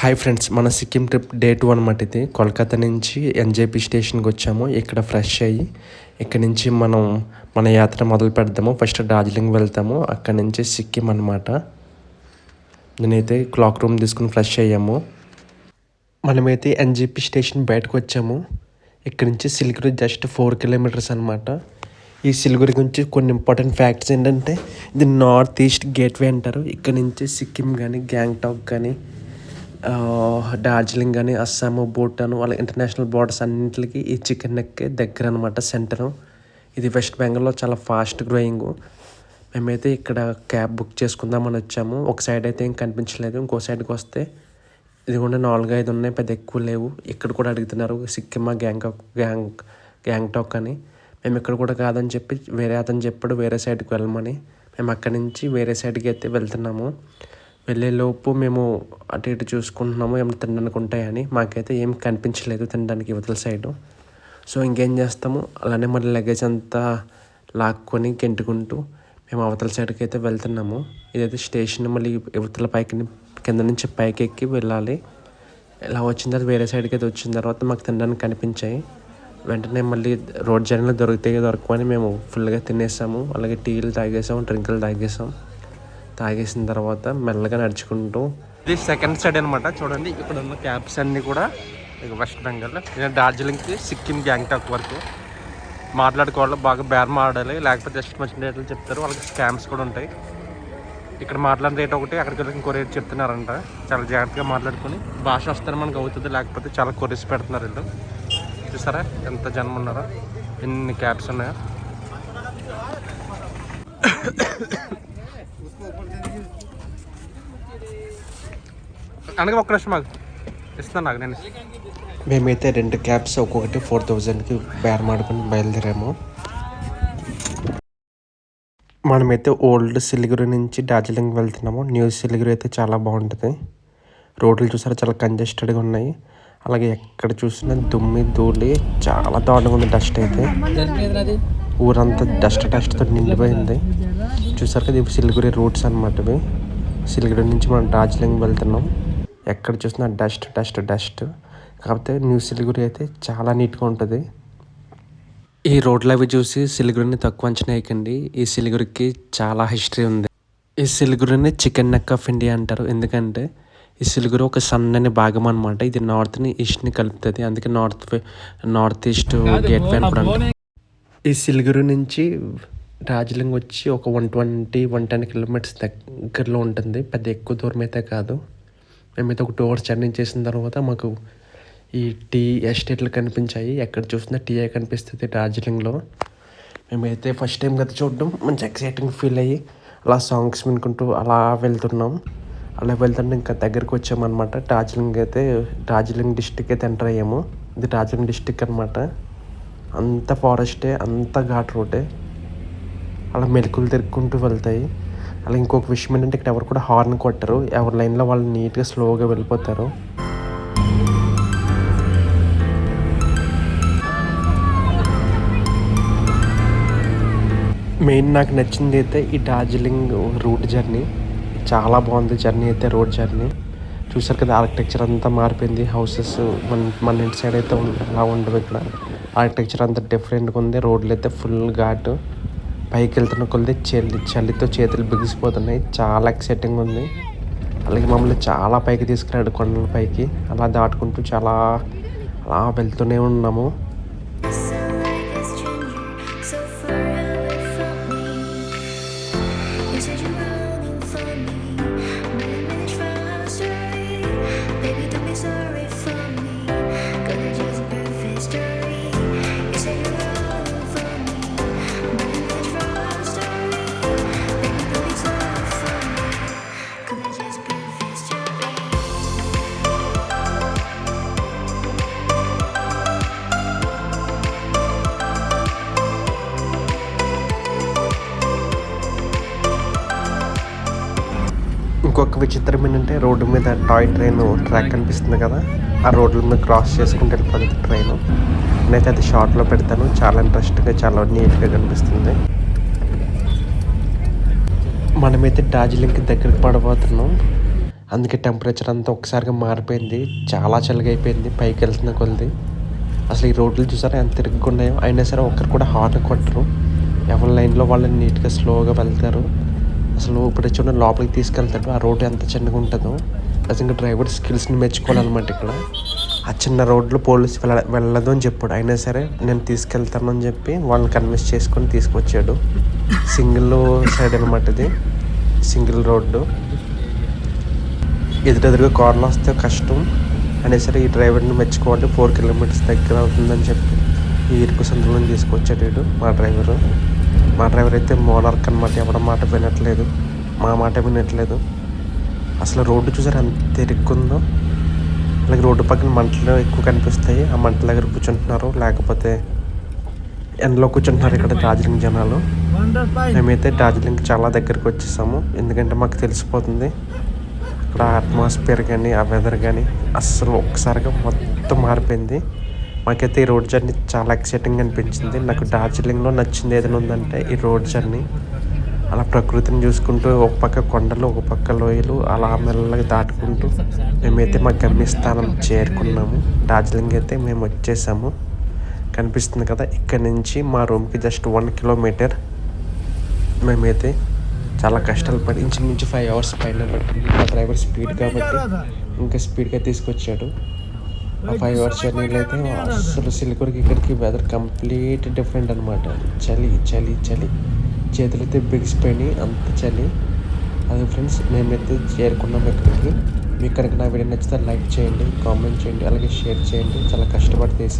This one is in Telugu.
హాయ్ ఫ్రెండ్స్ మన సిక్కిం ట్రిప్ డే టూ అనమాట ఇది. కోల్కతా నుంచి ఎన్జేపీ స్టేషన్కి వచ్చాము. ఇక్కడ ఫ్రెష్ అయ్యి ఇక్కడ నుంచి మనం మన యాత్ర మొదలు పెడదాము. ఫస్ట్ డార్జిలింగ్ వెళ్తాము. అక్కడ నుంచి సిక్కిం అనమాట నేనైతే క్లాక్ రూమ్ తీసుకుని ఫ్రెష్ అయ్యాము. మనమైతే ఎన్జేపీ స్టేషన్ బయటకు వచ్చాము. ఇక్కడ నుంచి సిలిగురి జస్ట్ ఫోర్ కిలోమీటర్స్ అనమాట ఈ సిలిగురి గురించి కొన్ని ఇంపార్టెంట్ ఫ్యాక్ట్స్ ఏంటంటే ఇది నార్త్ ఈస్ట్ గేట్వే అంటారు. ఇక్కడ నుంచి సిక్కిం కానీ గ్యాంగ్టాక్ కానీ డార్జిలింగ్ కానీ అస్సాము భూటాను వాళ్ళ ఇంటర్నేషనల్ బోర్డర్స్ అన్నింటికి ఈ చికెన్ నెక్కే దగ్గర అనమాట సెంటరు. ఇది వెస్ట్ బెంగాల్లో చాలా ఫాస్ట్ గ్రోయింగ్. మేమైతే ఇక్కడ క్యాబ్ బుక్ చేసుకుందామని వచ్చాము. ఒక సైడ్ అయితే ఏం కనిపించలేదు ఇంకో సైడ్కి వస్తే ఇది కూడా నాలుగు ఐదు ఉన్నాయి పెద్ద ఎక్కువ లేవు. ఇక్కడ కూడా అడుగుతున్నారు సిక్కిమా గ్యాంగ్టాక్ గ్యాంగ్ గ్యాంగ్టాక్ అని. మేము ఇక్కడ కూడా కాదని చెప్పి వేరే అతను చెప్పాడు వేరే సైడ్కి వెళ్ళమని. మేము అక్కడి నుంచి వేరే సైడ్కి అయితే వెళ్తున్నాము. వెళ్ళేలోపు మేము అటు ఇటు చూసుకుంటున్నాము ఏమైనా తినడానికి ఉంటాయని. మాకైతే ఏం కనిపించలేదు తినడానికి ఇవతల సైడు. సో ఇంకేం చేస్తాము? అలానే మళ్ళీ లగేజ్ అంతా లాక్కొని గెంటుకుంటూ మేము అవతల సైడ్కి అయితే వెళ్తున్నాము. ఇదైతే స్టేషన్ మళ్ళీ ఇవతల పైకి కింద నుంచి పైకి ఎక్కి వెళ్ళాలి. ఇలా వచ్చిన తర్వాత వేరే సైడ్కి అయితే వచ్చిన తర్వాత మాకు తినడానికి కనిపించాయి. వెంటనే మళ్ళీ రోడ్ జర్నీలో దొరికితే దొరకమని మేము ఫుల్గా తినేసాము. అలాగే టీలు తాగేసాము డ్రింకులు తాగేసాం తాగేసిన తర్వాత మెల్లగా నడుచుకుంటూ ఇది సెకండ్ సైడ్ అనమాట చూడండి ఇక్కడ ఉన్న క్యాబ్స్ అన్నీ కూడా ఇక వెస్ట్ బెంగాల్ నేను డార్జిలింగ్కి సిక్కిం గ్యాంగ్టాక్ వరకు మాట్లాడుకోవాలి. బాగా బేర్ మాడాలి లేకపోతే జస్ట్ మంచి రేట్లు చెప్తారు. వాళ్ళకి స్కామ్స్ కూడా ఉంటాయి. ఇక్కడ మాట్లాడిన రేట్ ఒకటి అక్కడికి వెళ్ళి ఇంకో రేట్ చెప్తున్నారంట. చాలా జాగ్రత్తగా మాట్లాడుకొని. భాష వస్తారు మనకు అవుతుంది. లేకపోతే చాలా కొరిసి పెడుతున్నారు వీళ్ళు. చూసారా? ఎంత జనం ఉన్నారా. ఎన్ని క్యాబ్స్ ఉన్నాయా. అనగా ఒక్క నిమిషం మాకు ఇస్తాను నాకు నేను మేమైతే రెండు క్యాబ్స్ ఒక్కొక్కటి ఫోర్ థౌజండ్కి బేరమాడుకుని బయలుదేరాము. మనమైతే ఓల్డ్ సిలిగురి నుంచి డార్జిలింగ్ వెళ్తున్నాము. న్యూ సిలిగురి అయితే చాలా బాగుంటుంది. రోడ్లు చూసారా చాలా కంజెస్టెడ్గా ఉన్నాయి. అలాగే ఎక్కడ చూసినా దుమ్మి ధూళి చాలా దారుణంగా ఉంది డస్ట్ అయితే. ఊరంతా డస్ట్ డస్ట్తో నిండిపోయింది. చూసారు కదా ఇవి సిలిగురి రూట్స్ అనమాట ఇవి. సిలిగురి నుంచి మనం డార్జిలింగ్ వెళ్తున్నాం. ఎక్కడ చూసినా డస్ట్ డస్ట్ డస్ట్. కాకపోతే న్యూ సిలిగురి అయితే చాలా నీట్గా ఉంటుంది. ఈ రోడ్లు అవి చూసి సిలిగురిని తక్కువ అంచనా వేయకండి. ఈ సిలిగురికి చాలా హిస్టరీ ఉంది. ఈ సిలిగురిని చికెన్ నెక్ ఆఫ్ ఇండియా అంటారు. ఎందుకంటే ఈ సిలిగురు ఒక సన్నని భాగం అనమాట ఇది నార్త్ని ఈస్ట్ని కలుపుతుంది. అందుకే north north east gateway అని ఈ సిలిగురు నుంచి డార్జిలింగ్ వచ్చి ఒక one twenty one ten kilometres దగ్గరలో ఉంటుంది. పెద్ద ఎక్కువ దూరం అయితే కాదు. మేమైతే ఒక టూ అవర్స్ జర్నీ చేసిన తర్వాత మాకు ఈ టీ ఎస్టేట్లు కనిపించాయి. ఎక్కడ చూసినా టీయే కనిపిస్తుంది డార్జిలింగ్లో. మేమైతే ఫస్ట్ టైం కదా చూడడం. మంచి ఎక్సైటింగ్ ఫీల్ అయ్యి అలా సాంగ్స్ వినుకుంటూ అలా వెళ్తున్నాం. అలా వెళ్తుంటే ఇంకా దగ్గరికి వచ్చామన్నమాట. డార్జిలింగ్ అయితే డార్జిలింగ్ డిస్టిక్ అయితే ఎంటర్ అయ్యాము. ఇది డార్జిలింగ్ డిస్టిక్ అనమాట అంత ఫారెస్టే అంత ఘాట్ రోడ్డే. అలా మెరుకులు తిరుక్కుంటూ వెళ్తాయి. అలా ఇంకొక విషయం ఏంటంటే ఇక్కడ ఎవరు కూడా హార్న్ కొట్టరు. ఎవరి లైన్లో వాళ్ళు నీట్గా స్లోగా వెళ్ళిపోతారు. మెయిన్ నాకు నచ్చింది అయితే ఈ డార్జిలింగ్ రూట్ జర్నీ చాలా బాగుంది జర్నీ అయితే రోడ్ జర్నీ చూసారు కదా ఆర్కిటెక్చర్ అంతా మారిపోయింది. హౌసెస్ మన మన ఇంటి సైడ్ అయితే అలా ఉండవు ఇక్కడ. ఆర్కిటెక్చర్ అంతా డిఫరెంట్గా ఉంది. రోడ్లు అయితే ఫుల్ ఘాటు. పైకి వెళ్తున్న కొద్ది చలి చలితో చేతులు బిగిసిపోతున్నాయి. చాలా ఎక్సైటింగ్ ఉంది. అలాగే మమ్మల్ని చాలా పైకి తీసుకురాడు కొండల పైకి. అలా దాటుకుంటూ చాలా అలా వెళ్తూనే ఉన్నాము. ఇంకొక విచిత్రం ఏంటంటే రోడ్డు మీద టాయ్ ట్రైన్ ట్రాక్ కనిపిస్తుంది కదా ఆ రోడ్ల మీద క్రాస్ చేసుకుంటూ వెళ్ళిపోతుంది ట్రైన్ నేనైతే అది షార్ట్లో పెడతాను. చాలా ఇంట్రెస్ట్గా చాలా నీట్గా కనిపిస్తుంది. మనమైతే డార్జిలింగ్కి దగ్గరికి పడబోతున్నాం. అందుకే టెంపరేచర్ అంతా ఒకసారిగా మారిపోయింది. చాలా చలిగైపోయింది. పైకి వెళ్తున్న కొలిది. అసలు ఈ రోడ్లు చూసారా ఎంత తిరుగుగా ఉన్నాయో? అయినా సరే ఒక్కరు కూడా హార్ట్ కొట్టరు. ఎవరి లైన్లో వాళ్ళు నీట్గా స్లోగా వెళ్తారు. అసలు ఇప్పుడు చూడండి లోపలికి తీసుకెళ్తాడు ఆ రోడ్డు ఎంత చిన్నగా ఉంటుందో. నిజంగా డ్రైవర్ స్కిల్స్ని మెచ్చుకోవాలన్నమాట ఇక్కడ. ఆ చిన్న రోడ్లో పోలీస్ వెళ్ళ వెళ్ళదు అని చెప్పాడు. అయినా సరే నేను తీసుకెళ్తానని చెప్పి వాళ్ళని కన్విన్స్ చేసుకొని తీసుకొచ్చాడు. సింగిల్ సైడ్ అనమాట ఇది. Single road. ఎదురెదురుగా కార్లు వస్తే కష్టం. అయినా సరే ఈ డ్రైవర్ని మెచ్చుకోవాలి. ఫోర్ కిలోమీటర్స్ దగ్గర అవుతుందని చెప్పి ఈ ఇరుకు సందులో తీసుకొచ్చాడు వీడు మా డ్రైవరు. మా డ్రైవర్ అయితే మోనార్క్ అనమాట ఎవడ మాట వినట్లేదు మా మాట వినట్లేదు. అసలు రోడ్డు చూసారు ఎంత ఇరుక్కుందో అలాగే రోడ్డు పక్కన మంటలు ఎక్కువ కనిపిస్తాయి. ఆ మంటల దగ్గర కూర్చుంటున్నారు. లేకపోతే ఎండలో కూర్చుంటున్నారు ఇక్కడ డార్జిలింగ్ జనాలు. మేమైతే డార్జిలింగ్ చాలా దగ్గరికి వచ్చేసాము. ఎందుకంటే మాకు తెలిసిపోతుంది ఇక్కడ అట్మాస్ఫియర్ కానీ ఆ వెదర్ కానీ అస్సలు ఒక్కసారిగా మొత్తం మారిపోయింది. మాకైతే ఈ రోడ్ జర్నీ చాలా ఎక్సైటింగ్ అనిపించింది. నాకు డార్జిలింగ్లో నచ్చింది ఏదైనా ఉందంటే ఈ రోడ్ జర్నీ. అలా ప్రకృతిని చూసుకుంటూ ఒక పక్క కొండలు ఒక పక్క లోయలు అలా మెల్లగా దాటుకుంటూ మేమైతే మా గమ్యస్థానం చేరుకున్నాము. డార్జిలింగ్ అయితే మేము వచ్చేసాము. కనిపిస్తుంది కదా ఇక్కడ నుంచి మా రూమ్కి జస్ట్ వన్ కిలోమీటర్. మేమైతే చాలా కష్టాలు పడి ఇంచుమించు ఫైవ్ అవర్స్ పైన పట్టింది. మా డ్రైవర్ స్పీడ్ కాబట్టి ఇంకా స్పీడ్గా తీసుకొచ్చాడు. ఫైవ్ అవర్స్ జర్నీలో అయితే అసలు సిలిగురికి ఇక్కడికి వెదర్ కంప్లీట్ డిఫరెంట్ అనమాట చలి చలి చలి. చేతులైతే బిగిసిపోయినాయి అంత చలి. అదే ఫ్రెండ్స్ మేమైతే చేరుకున్నాం ఇక్కడికి మీకు కనుక నా వీడియో నచ్చితే లైక్ చేయండి కామెంట్ చేయండి అలాగే షేర్ చేయండి. చాలా కష్టపడి తీసాను